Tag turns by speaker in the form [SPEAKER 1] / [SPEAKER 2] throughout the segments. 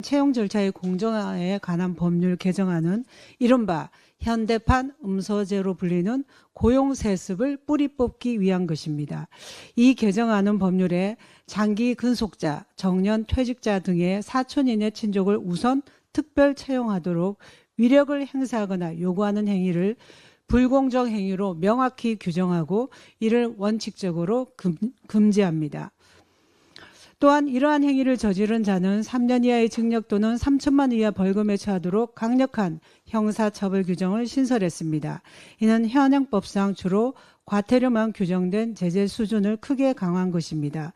[SPEAKER 1] 채용 절차의 공정화에 관한 법률 개정안은 이른바 현대판 음소제로 불리는 고용 세습을 뿌리 뽑기 위한 것입니다. 이 개정안은 법률에 장기 근속자, 정년 퇴직자 등의 사촌 이내 친족을 우선 특별 채용하도록 위력을 행사하거나 요구하는 행위를 불공정 행위로 명확히 규정하고 이를 원칙적으로 금, 금지합니다. 또한 이러한 행위를 저지른 자는 3년 이하의 징역 또는 3천만 이하 벌금에 처하도록 강력한 형사처벌 규정을 신설했습니다. 이는 현행법상 주로 과태료만 규정된 제재 수준을 크게 강화한 것입니다.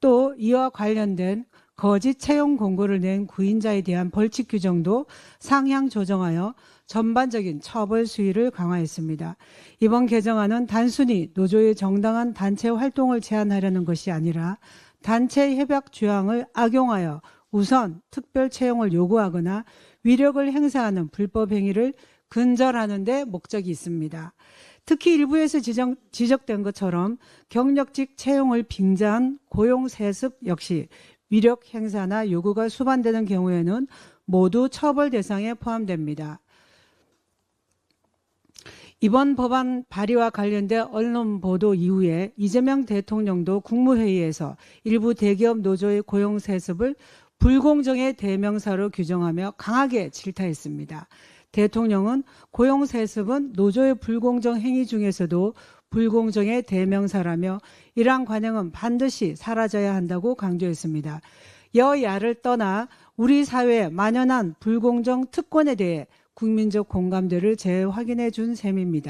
[SPEAKER 1] 또 이와 관련된 거짓 채용 공고를 낸 구인자에 대한 벌칙 규정도 상향 조정하여 전반적인 처벌 수위를 강화했습니다. 이번 개정안은 단순히 노조의 정당한 단체 활동을 제한하려는 것이 아니라 단체 협약 조항을 악용하여 우선 특별 채용을 요구하거나 위력을 행사하는 불법 행위를 근절하는 데 목적이 있습니다. 특히 일부에서 지정, 지적된 것처럼 경력직 채용을 빙자한 고용 세습 역시 위력 행사나 요구가 수반되는 경우에는 모두 처벌 대상에 포함됩니다. 이번 법안 발의와 관련된 언론 보도 이후에 이재명 대통령도 국무회의에서 일부 대기업 노조의 고용 세습을 불공정의 대명사로 규정하며 강하게 질타했습니다. 대통령은 고용 세습은 노조의 불공정 행위 중에서도 불공정의 대명사라며 이러한 관행은 반드시 사라져야 한다고 강조했습니다. 여야를 떠나 우리 사회에 만연한 불공정 특권에 대해 국민적 공감대를 재확인해 준 셈입니다.